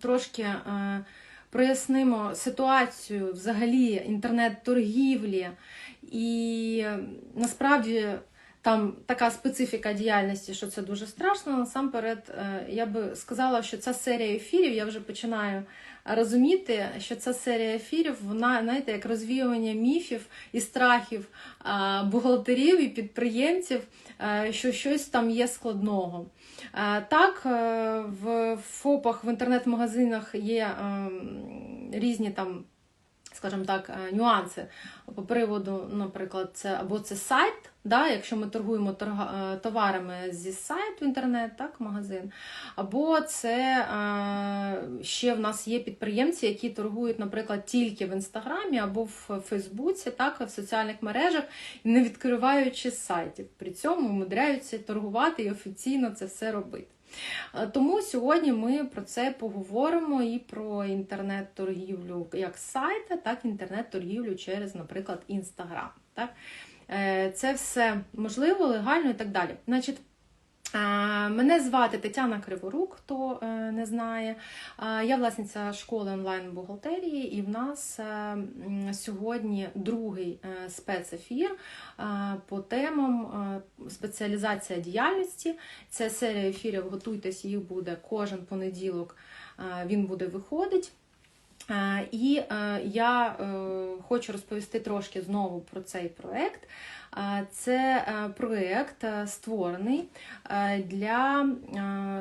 трошки е, прояснимо ситуацію взагалі інтернет-торгівлі, і насправді там така специфіка діяльності, що це дуже страшно. Насамперед, е, я би сказала, що ця серія ефірів, я вже починаю розуміти, що ця серія ефірів, вона, знаєте, як розвіювання міфів і страхів е, бухгалтерів і підприємців, е, що щось там є складного. Так, в ФОПах, в інтернет-магазинах є ем, різні там, скажімо так, е, нюанси по приводу, наприклад, це або це сайт, да, якщо ми торгуємо е, товарами зі сайту інтернет, так, магазин, або це е, ще в нас є підприємці, які торгують, наприклад, тільки в інстаграмі або в Фейсбуці, так, в соціальних мережах, не відкриваючи сайтів. При цьому умудряються торгувати і офіційно це все робити. Е, Тому сьогодні ми про це поговоримо і про інтернет-торгівлю як сайта, так і інтернет-торгівлю через, наприклад, Інстаграм. Е, Це все можливо, легально і так далі. Значить, Мене звати Тетяна Криворук, хто е, не знає. Е, Я власниця школи онлайн-бухгалтерії, і в нас е, сьогодні другий е, спецефір е, по темам е, спеціалізація діяльності. Це серія ефірів. Готуйтесь, їх буде кожен понеділок. е, Він буде виходить. Е, І е, я е, хочу розповісти трошки знову про цей проект. Це е, проект е, створений е, для,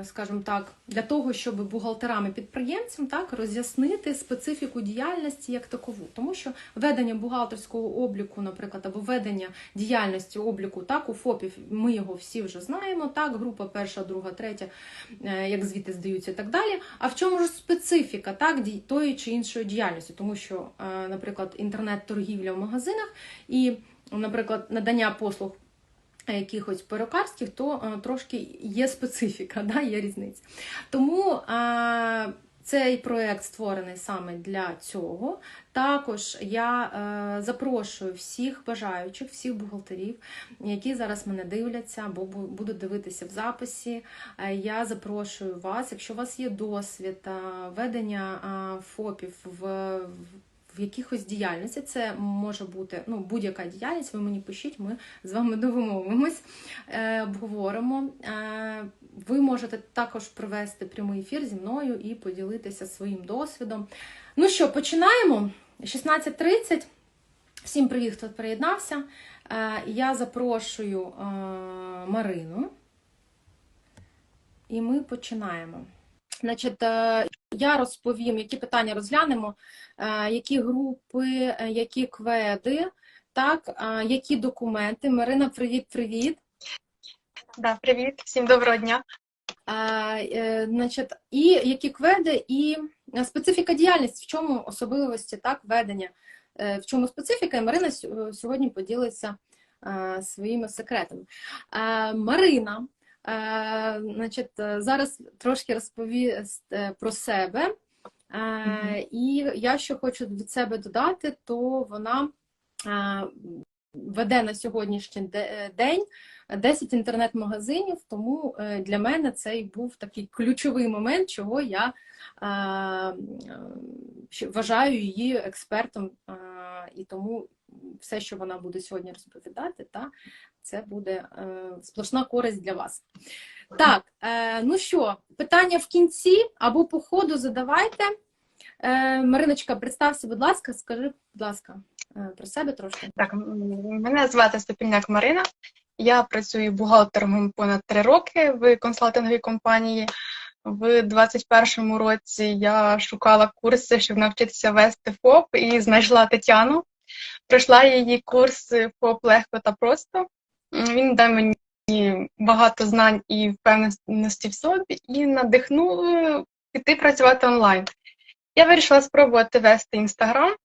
скажімо так, для того, щоб бухгалтерам і підприємцям так роз'яснити специфіку діяльності як такову, тому що ведення бухгалтерського обліку, наприклад, або ведення діяльності обліку так у ФОПів, ми його всі вже знаємо. Так, група перша, друга, третя, як звіти здаються, і так далі. А в чому ж специфіка так тої чи іншої діяльності? Тому що, наприклад, інтернет-торгівля в магазинах і, наприклад, надання послуг. Якихось перукарських, то е, трошки є специфіка, да, є різниця. Тому е, цей проект створений саме для цього. Також я е, запрошую всіх бажаючих, всіх бухгалтерів, які зараз мене дивляться або будуть дивитися в записі. Е, Я запрошую вас, якщо у вас є досвід е, ведення е, ФОПів в, в в якихось діяльності, це може бути ну, будь-яка діяльність, ви мені пишіть, ми з вами домовимось, е, обговоримо. Е, ви можете також провести прямий ефір зі мною і поділитися своїм досвідом. Ну що, починаємо? 16.30. Всім привіт, хто приєднався. Е, я запрошую е, Марину. І ми починаємо. Значить, е, я розповім, які питання розглянемо, е, які групи, е, які кведи, так, які документи. Марина, привіт, привіт. Да, привіт, всім доброго дня. А, значить, і які кведи, і специфіка діяльності, в чому особливості так, ведення, в чому специфіка, і Марина сьо- сьогодні поділиться своїми секретами. Марина, значить, е, зараз трошки розповість е, про себе. Е. І я що хочу від себе додати, то вона е, веде на сьогоднішній день 10 інтернет-магазинів, тому е, для мене це і був такий ключовий момент, чого я е, е, вважаю її експертом, е, і тому все, що вона буде сьогодні розповідати, та, це буде е, сплошна користь для вас. Так, е, ну що, питання в кінці або по ходу задавайте. Е, Мариночка, представся, будь ласка, скажи, будь ласка, е, про себе трошки. Так, мене звати Степільняк Марина. Я працюю бухгалтером понад три роки в консалтинговій компанії. В 21-му році я шукала курси, щоб навчитися вести ФОП, і знайшла Тетяну. Пройшла її курс ФОП легко та просто. Він дав мені багато знань і впевненості в собі, і надихнув піти працювати онлайн. Я вирішила спробувати вести інстаграм.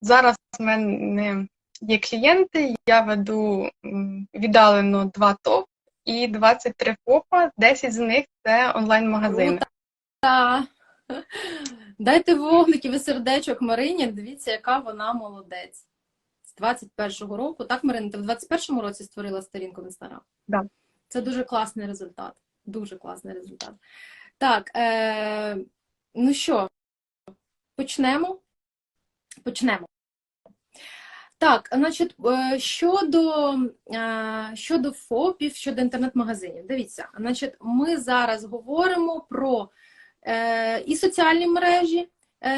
Зараз в мене є клієнти, я веду віддалено два топ і 23 ФОПа, 10 з них це онлайн-магазини. Дайте вогників і сердечок Марині, дивіться, яка вона молодець. З 21-го року. Так, Марина, ти в 21-му році створила сторінку в Інстаграм? Да. Це дуже класний результат. Дуже класний результат. Так, е, Ну що, почнемо? Почнемо. Так, значить, е, щодо, е, щодо ФОПів, щодо інтернет-магазинів, дивіться, значить, ми зараз говоримо про е, і соціальні мережі,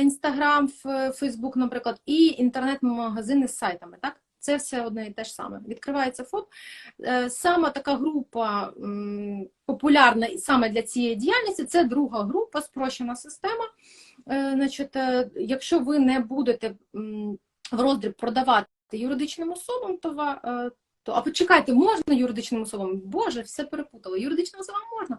Інстаграм, Фейсбук, наприклад, і інтернет-магазини з сайтами. Так? Це все одне і те ж саме. Відкривається ФОП. Саме така група популярна саме для цієї діяльності це друга група, спрощена система. Значить, якщо ви не будете в роздріб продавати юридичним особам, то, ва- е, то а почекайте, можна юридичним особам? Боже, все перепутало. Юридичним особам можна.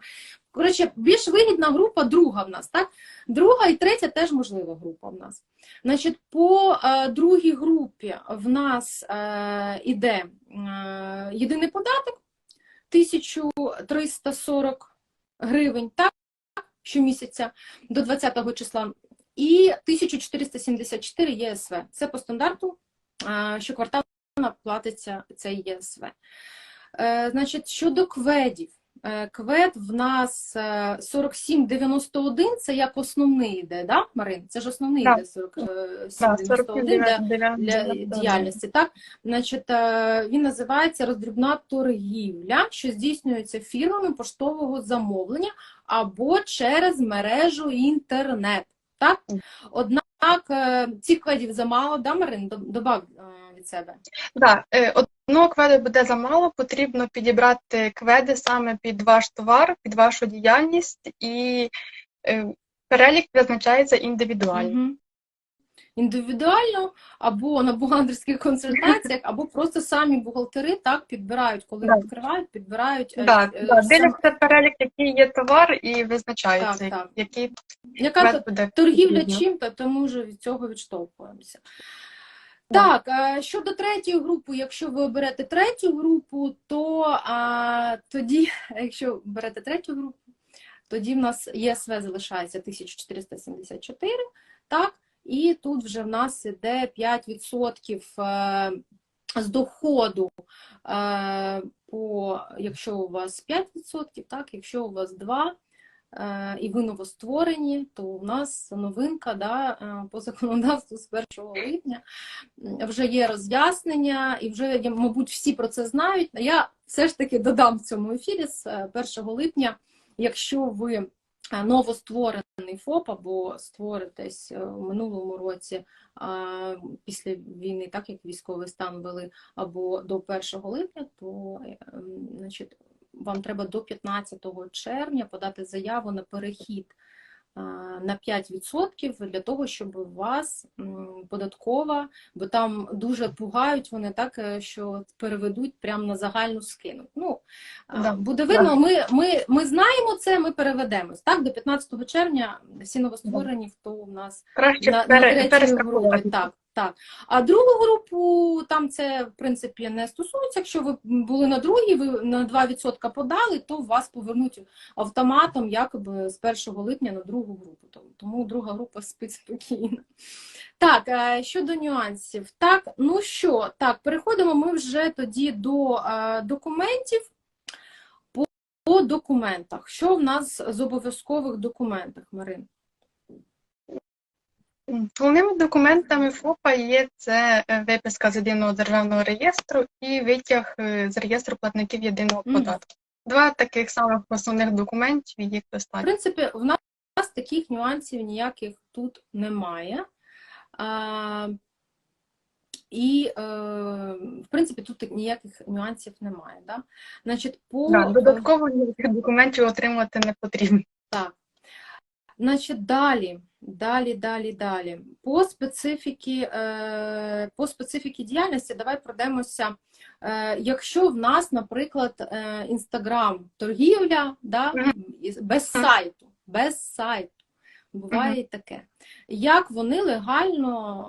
Коротше, більш вигідна група друга в нас, так? Друга і третя теж можлива група в нас. Значить, по е, другій групі в нас е, іде е, єдиний податок 1340 гривень, так, щомісяця до 20 числа, і 1474 ЄСВ. Це по стандарту, е, щоквартально платиться цей ЄСВ. Е, Значить, щодо кведів. Е, Квед в нас е, 4791, це як основний йде, да, Марин? Це ж основний йде 4791 для, 49, для 99. діяльності. Так? Значить, е, він називається роздрібна торгівля, що здійснюється фірмами поштового замовлення або через мережу інтернет. Так? Однак е, цих кведів замало, да, Марин? Добав е, від себе. Да, е, одного кведу буде замало, потрібно підібрати кведи саме під ваш товар, під вашу діяльність, і перелік визначається індивідуально. Мгм. Індивідуально або на бухгалтерських консультаціях, або просто самі бухгалтери так підбирають, коли Да. відкривають, підбирають. е, Да, е, да, сам- дивляться перелік, який є товар, і визначається, Так, так. який Яка то буде торгівля чим, то тому ж від цього відштовхуємося. Так, е, щодо третьої групи, якщо ви оберете третю групу, то а, тоді, якщо берете третю групу, тоді в нас ЄСВ залишається 1474, так, і тут вже в нас іде 5% е, з доходу, е, по, якщо у вас 5%, так, якщо у вас 2%, е, і ви новостворені, то у нас новинка да, по законодавству з 1 липня вже є роз'яснення, і вже, мабуть, всі про це знають. Я все ж таки додам в цьому ефірі з е, 1 липня, якщо ви новостворений ФОП або створитесь е, в минулому році після війни, так як військовий стан вели, або до 1 липня, то е, значить, вам треба до 15 червня подати заяву на перехід на 5% для того, щоб у вас податкова, бо там дуже пугають вони так, е, що переведуть прямо на загальну скину. Ну, Да, буде видно, ми, ми, ми знаємо це, ми переведемось. Так, до 15 червня всі новостворені, хто у нас Краще на, на третій групі. Так, так. А другу групу там це в принципі не стосується. Якщо ви були на другій, ви на 2% подали, то вас повернуть автоматом якоби з 1 липня на другу групу. Тому- друга група спить спокійно. Так, е, щодо нюансів. Так, ну що, так, переходимо ми вже тоді до е, документів. По документах. Що в нас з обов'язкових документах, Марин? Головними документами ФОПа є це е, виписка з єдиного державного реєстру і витяг е, з реєстру платників єдиного податку. Два таких самих основних документів їх В принципі, в нас таких нюансів ніяких тут немає. А, і, е, в принципі, тут ніяких нюансів немає. Да? Значить, по, Да, додатково ніяких документів отримувати не потрібно. Так. Значить, далі, далі, далі, далі. По специфіки, е, по специфіки діяльності давай пройдемося. Е, якщо в нас, наприклад, Інстаграм торгівля, да, без сайту, без сайту. Буває і таке. Як вони легально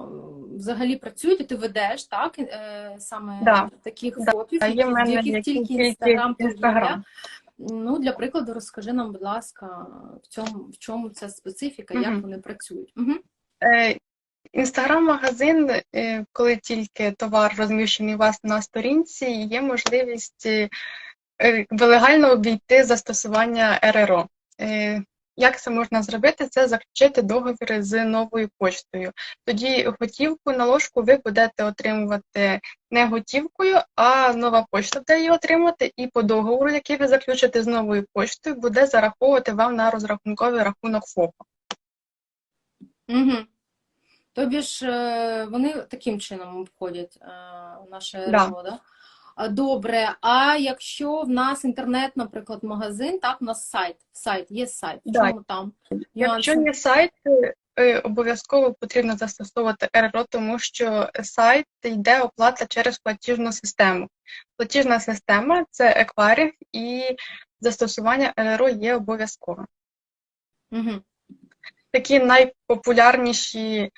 е, взагалі працюють, і ти ведеш, так, е, саме Да. таких Да. фопів, А в які- в мене яких тільки Інстаграм торгівля. Ну, для прикладу, розкажи нам, будь ласка, в цьому, в чому ця специфіка, як вони працюють. Угу. Е, Інстаграм-магазин, е, коли тільки товар розміщений у вас на сторінці, є можливість е, легально обійти застосування РРО. Як це можна зробити? Це заключити договір з новою поштою. Тоді готівку на ложку ви будете отримувати не готівкою, а нова пошта буде її отримати, і по договору, який ви заключите з новою поштою, буде зараховувати вам на розрахунковий рахунок ФОПа. Угу. Тобі ж е, вони таким чином обходять е, наше Да. А, Добре, а якщо в нас інтернет, наприклад, магазин, так, у нас сайт, сайт, є сайт, Да. чому там Якщо нюанси? є сайт, е, обов'язково потрібно застосовувати РРО, тому що сайт йде оплата через платіжну систему. Платіжна система це еквайринг і застосування РРО є обов'язковим. Угу. Такі найпопулярніші,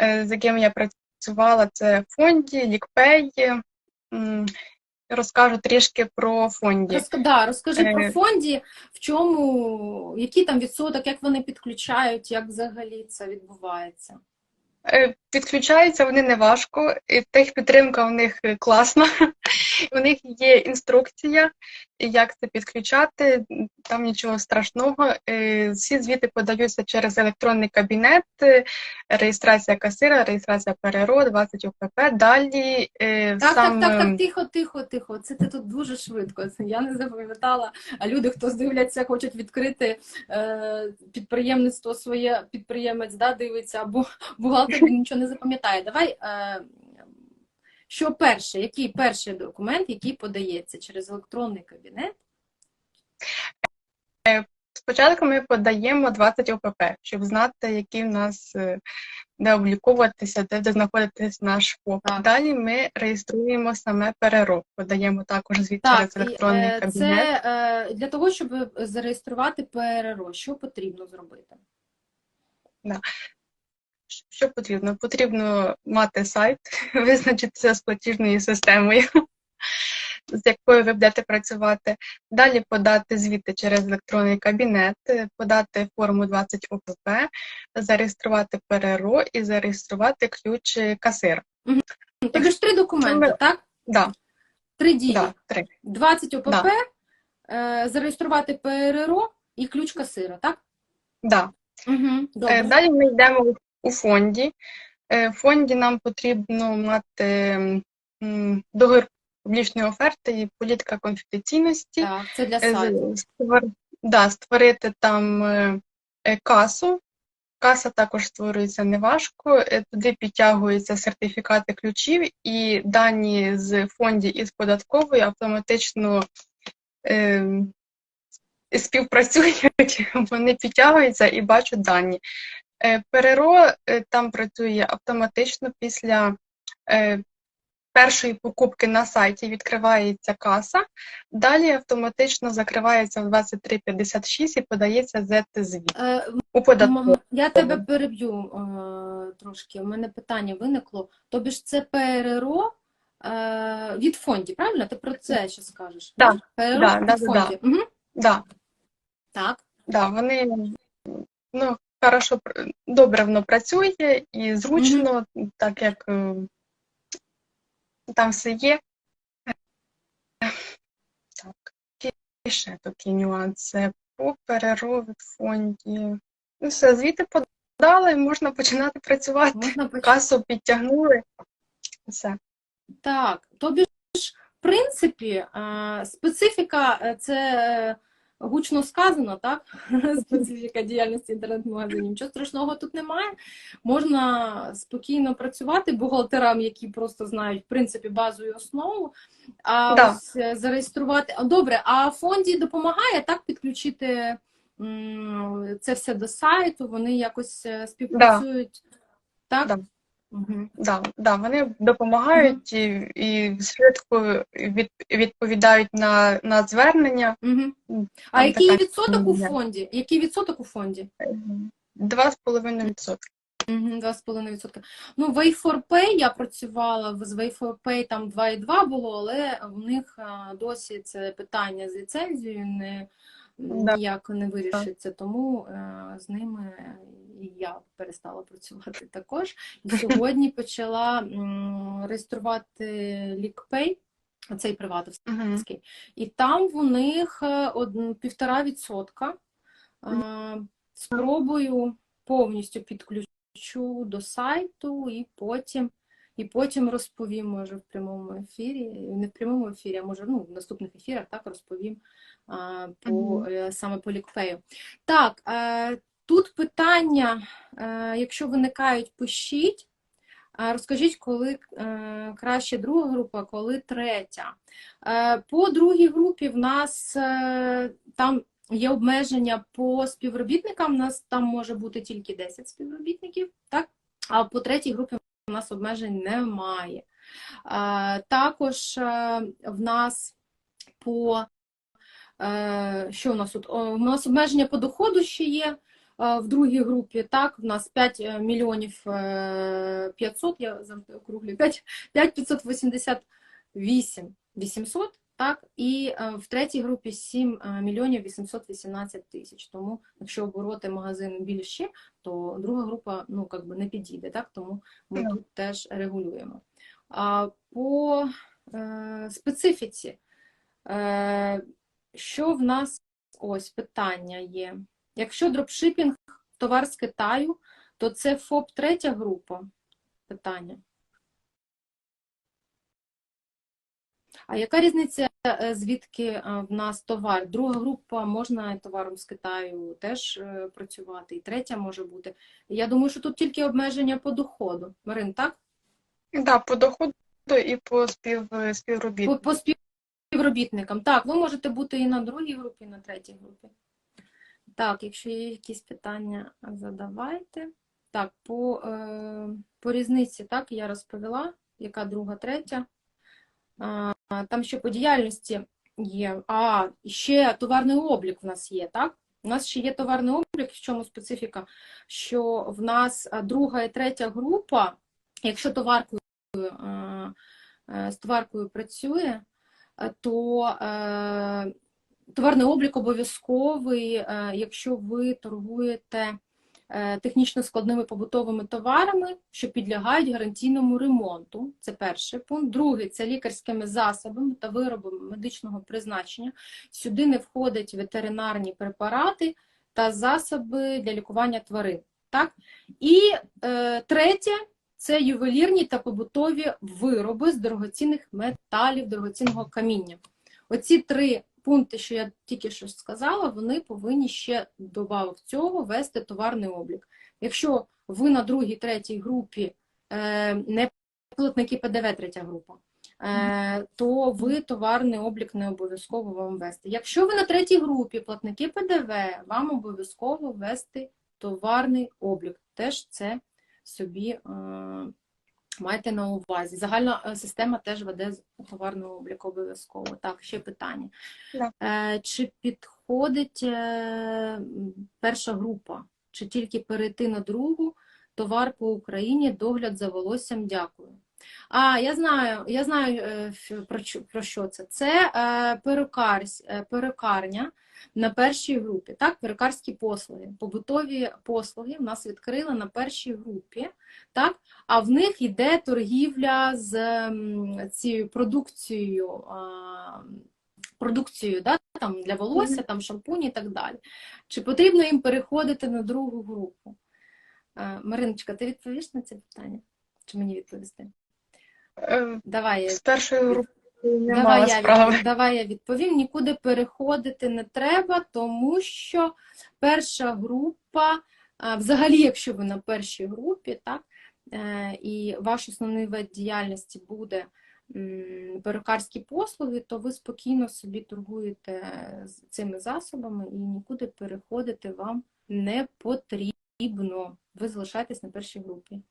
е, з якими я працювала, це фонді, лікпей. Розкажу трішки про фонді. Розк... Да, розкажи Е. про фонді, в чому, який там відсоток, як вони підключають, як взагалі це відбувається. Е, Підключаються вони не важко, і техпідтримка у них е, класна. У них є інструкція, як це підключати, там нічого страшного. Е, Всі звіти подаються через електронний кабінет, реєстрація касира, реєстрація ПРРО, 20 ОПП. Далі Так, сам так, так, так, тихо, тихо, тихо. Це ти тут дуже швидко. Це я не запам'ятала. А люди, хто дивляться, хочуть відкрити підприємництво своє, підприємець да, дивиться, або бухгалтер він нічого не запам'ятає. Давай, е, що перше, який перший документ, який подається через електронний кабінет? Спочатку ми подаємо 20 ОПП, щоб знати, які в нас е, де обліковуватися, де, де знаходитись наш ФОП. Так. Далі ми реєструємо саме ПРРО, подаємо також звіт Так, через електронний е, кабінет. це е, для того, щоб зареєструвати ПРРО, що потрібно зробити? Що потрібно? Потрібно мати сайт, визначитися з платіжною системою, з якою ви будете працювати. Далі подати звіти через електронний кабінет, подати форму 20 ОПП, зареєструвати ПРРО і зареєструвати ключ касира. Тобі ж три документи, Це- так? Да, Три дії. да, три. 20 ОПП, Да. е, зареєструвати ПРРО і ключ касира, так? Да. Угу. Далі ми йдемо у- фонді. Е, В фонді нам потрібно мати договір публічної оферти і політика конфіденційності. Так, це для Е, сайту. створ- да, створити там е, касу. Каса також створюється неважко. Туди підтягуються сертифікати ключів, і дані з фонді і з податкової автоматично е, співпрацюють, вони підтягуються і бачать дані. Е, ПРРО е, там працює автоматично після е, першої покупки на сайті відкривається каса, далі автоматично закривається в 2356 і подається ZT-звіт Е, у я тебе переб'ю трошки. У мене питання виникло. Тобі ж це ПРРО від фонді, правильно? Ти про це ще скажеш? Да, ПРРО да, від да, да, да. Угу. Да, Так. да, вони ну, хорошо, добре воно працює і зручно, так як е, там все є. Так, і ще такі нюанси. По ПРРО від фонді. Ну, все, звіти подали, можна починати працювати. Можна почати. Касу підтягнули. Все. Так, тобі ж, в принципі, специфіка е, це е, гучно сказано, так? Специфіка діяльності інтернет-магазинів. Нічого страшного тут немає. Можна спокійно працювати бухгалтерам, які просто знають, в принципі, базу і основу. А Да. ось е, зареєструвати. Добре, а фонді допомагає так підключити це все до сайту, вони якось е, співпрацюють. Так? Да. Угу. Да, да, вони допомагають і, і швидко від, відповідають на, на звернення. Угу. А який така відсоток у фонді? Який відсоток у фонді? 2,5%. Угу, 2,5%. Ну, в A4Pay я працювала, з A4Pay там 2,2 було, але в них досі це питання з ліцензією не, Да. ніяк не вирішиться, тому е, з ними я перестала працювати також. І сьогодні почала реєструвати LeakPay, цей приватовський. Угу. І там в них е, півтора відсотка Е, Спробую повністю підключу до сайту і потім, і потім розповім, може, в прямому ефірі, не в прямому ефірі, а може ну, в наступних ефірах так розповім а, по, Мгм. е, саме по лікпею. Так, е, тут питання, е, якщо виникають, пишіть. А Розкажіть, коли краще друга група, коли третя. По другій групі в нас там є обмеження по співробітникам. У нас там може бути тільки 10 співробітників, так? А по третій групі у нас обмежень немає. Е, Також е, в нас по е, що у нас тут? У нас обмеження по доходу ще є в другій групі. Так, в нас 5 мільйонів е, 500, я завжди округлю 5, 5 588 800, так, і е, в третій групі 7 е, мільйонів 818 тисяч. Тому, якщо обороти магазину більші, то друга група ну, як би не підійде, так, тому ми Ну. тут теж регулюємо. А по е, специфіці, е, що в нас ось питання є. Якщо дропшипінг товар з Китаю, то це ФОП третя група? Питання. А яка різниця, е, звідки е, в нас товар? Друга група можна товаром з Китаю теж е, працювати, і третя може бути. Я думаю, що тут тільки обмеження по доходу. Марин, так? Да, по доходу і по спів, По, співробітнику. по співробітникам. Так, ви можете бути і на другій групі, і на третій групі. Так, якщо є якісь питання, задавайте. Так, по, по різниці, так, я розповіла, яка друга, третя. Там ще по діяльності є. А, ще товарний облік в нас є, так? У нас ще є товарний облік, в чому специфіка, що в нас друга і третя група, якщо товаркою, е, е, з товаркою працює, е, то е, товарний облік обов'язковий, е, якщо ви торгуєте е, технічно складними побутовими товарами, що підлягають гарантійному ремонту. Це перший пункт. Другий це лікарськими засобами та виробами медичного призначення. Сюди не входять ветеринарні препарати та засоби для лікування тварин. Так? І е, третє це ювелірні та побутові вироби з дорогоцінних металів, дорогоцінного каміння. Оці три пункти, що я тільки що сказала, вони повинні ще додав цього вести товарний облік. Якщо ви на другій, третій групі е, не платники ПДВ, третя група, е, то ви товарний облік не обов'язково вам вести. Якщо ви на третій групі платники ПДВ, вам обов'язково вести товарний облік. Теж це собі е, майте на увазі. Загальна е, система теж веде з товарного обліку обов'язково. Так, ще питання. Да. Е, Чи підходить е, перша група? Чи тільки перейти на другу? Товар по Україні, догляд за волоссям, дякую. А, я знаю, я знаю е, про, про що це. Це е, перукарсь, е, перукарня на першій групі. Так, перукарські послуги. Побутові послуги в нас відкрили на першій групі. Так, а в них йде торгівля з цією продукцією, а, продукцією да, там, для волосся, там, шампуні і так далі. Чи потрібно їм переходити на другу групу? Мариночка, ти відповіш на це питання? Чи мені відповісти? Е, Давай я З першої групи не Давай мала я, справи. відповім, давай я відповім. Нікуди переходити не треба, тому що перша група, взагалі, якщо ви на першій групі, так, е, і ваш основний вид діяльності буде перукарські послуги, то ви спокійно собі торгуєте цими засобами і нікуди переходити вам не потрібно. Ви залишаєтесь на першій групі.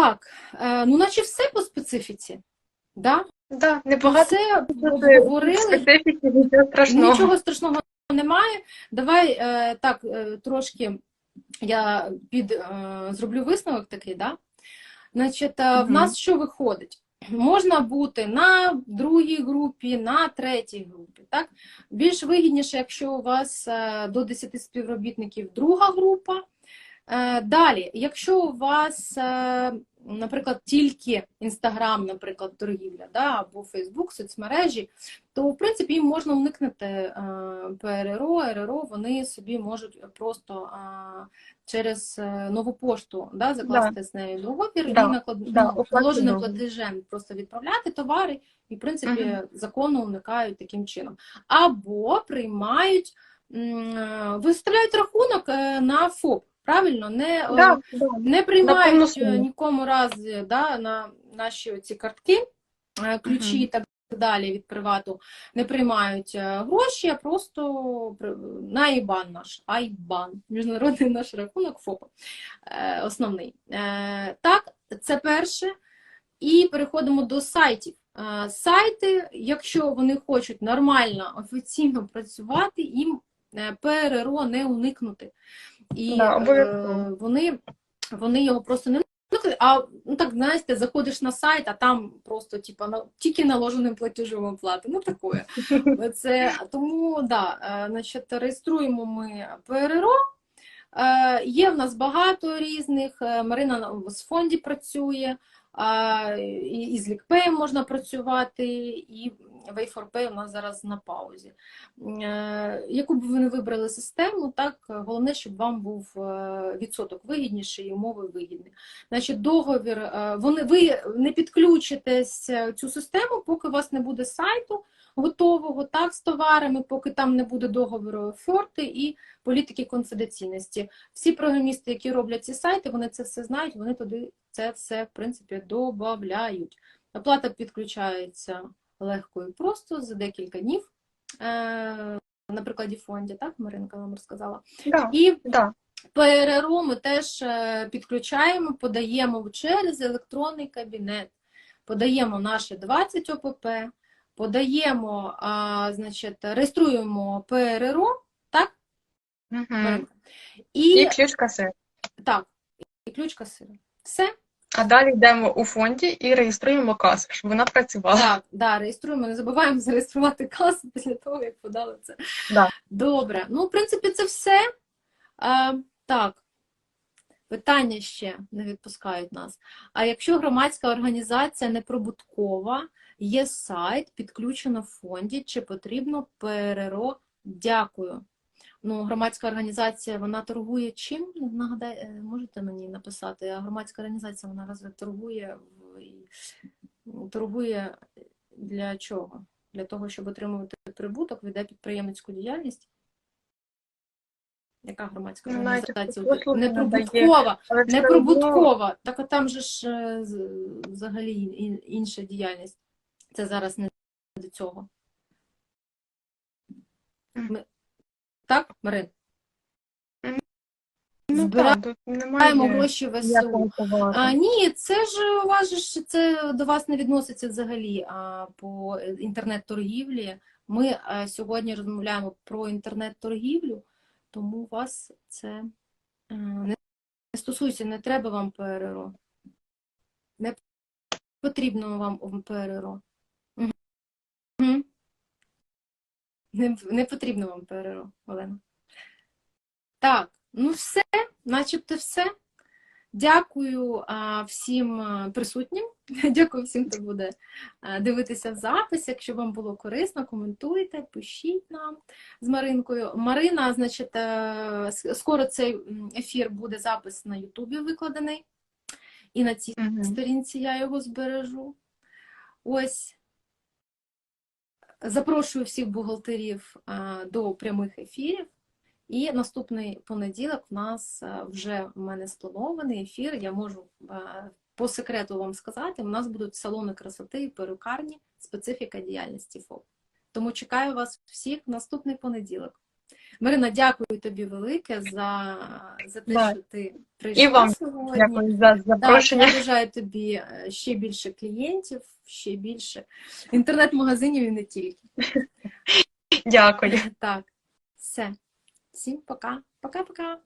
Так, е, ну наче все по специфіці. Да? Да, небагато Все обговорили, специфіки, нічого страшного. нічого страшного немає. Давай е, так е, трошки я під зроблю висновок такий, да? Значить, е, в нас що виходить? Можна бути на другій групі, на третій групі. Так? Більш вигідніше, якщо у вас до 10 співробітників друга група. Е, Далі, якщо у вас е, наприклад, тільки Інстаграм, наприклад, торгівля, да, або Фейсбук, соцмережі, то в принципі їм можна уникнути е, ПРРО, РРО, вони собі можуть просто е, через е, нову пошту да, закласти з нею договір Да, і наклад... да, ну, оплатити платежем просто відправляти товари і, в принципі, Мгм. законно уникають таким чином. Або приймають, е, виставляють рахунок е, на ФОП. Правильно, не, е, Да, да. не приймають е, нікому разі да, на наші ці картки, е, ключі і так далі від привату, не приймають е, гроші, а просто на IBAN наш, IBAN, міжнародний наш рахунок ФОПа, е, основний. Е, Так, це перше. І переходимо до сайтів. Е, Сайти, якщо вони хочуть нормально, офіційно працювати, їм е, ПРРО не уникнути. І Да, е, вони, вони його просто не а ну так знаєте, заходиш на сайт, а там просто типа на тільки наложеним платежем оплати. Ну такое. Це тому да, е, значить, реєструємо ми ПРРО. Е, Є в нас багато різних. Е, Марина на- з фонді працює, і з лікпеєм можна працювати, і Way4Pay у нас зараз на паузі. Е, Яку б ви не вибрали систему, так головне, щоб вам був е, відсоток вигідніший і умови вигідні. Значить, договір, е, вони, ви не підключитесь цю систему, поки у вас не буде сайту готового, так, з товарами, поки там не буде договору оферти і політики конфіденційності. Всі програмісти, які роблять ці сайти, вони це все знають, вони туди це все, в принципі, додають. Оплата підключається легко і просто за декілька днів. Е, на прикладі фонді, так, Маринка вам розказала. Да, І да. ПРРО ми теж е, підключаємо, подаємо через електронний кабінет, подаємо наше 20 ОПП, подаємо, а, значить, реєструємо ПРРО, так. Маринка? І І, ключ касир. так, і ключ касира. Все. А далі йдемо у фонді і реєструємо касу, щоб вона працювала. Так, да, реєструємо, не забуваємо зареєструвати касу після того, як подали це. Да. Добре. Ну, в принципі, це все. А, так. Питання ще не відпускають нас. А якщо громадська організація неприбуткова, є сайт, підключено в фонді, чи потрібно ПРРО? Дякую. Ну, громадська організація, вона торгує чим? Нагадай, е, можете мені написати? А громадська організація, вона разве торгує торгує для чого? Для того, щоб отримувати прибуток, веде підприємницьку діяльність? Яка громадська Ну, організація? Неприбуткова. Неприбуткова. Так от там же ж е, взагалі інша діяльність. Це зараз не до цього. Ми... Так, Марин? Ну, збираємо так, тут немає гроші в СУ. А, ні, це ж у вас ж це до вас не відноситься взагалі а, по інтернет-торгівлі. Ми а, сьогодні розмовляємо про інтернет-торгівлю, тому у вас це а, не, не стосується, не треба вам ПРРО. Не потрібно вам ПРРО. Не, не потрібно вам ПРРО, Олена. Так, ну все, начебто все. Дякую а, всім присутнім. Дякую всім, хто буде а, дивитися запис. Якщо вам було корисно, коментуйте, пишіть нам з Маринкою. Марина, значить, е, скоро цей ефір буде запис на Ютубі викладений. І на цій Мгм. сторінці я його збережу. Ось. Запрошую всіх бухгалтерів до прямих ефірів. І наступний понеділок в нас е, вже в мене спланований ефір. Я можу е, по секрету вам сказати, у нас будуть салони красоти і перукарні, специфіка діяльності ФОП. Тому чекаю вас всіх наступний понеділок. Марина, дякую тобі велике за, за те, Да. що ти прийшла І вам сьогодні. Дякую за Так, запрошення. я бажаю тобі е, ще більше клієнтів, ще більше інтернет-магазинів і не тільки. Дякую. Так, все. Всім пока. Пока-пока.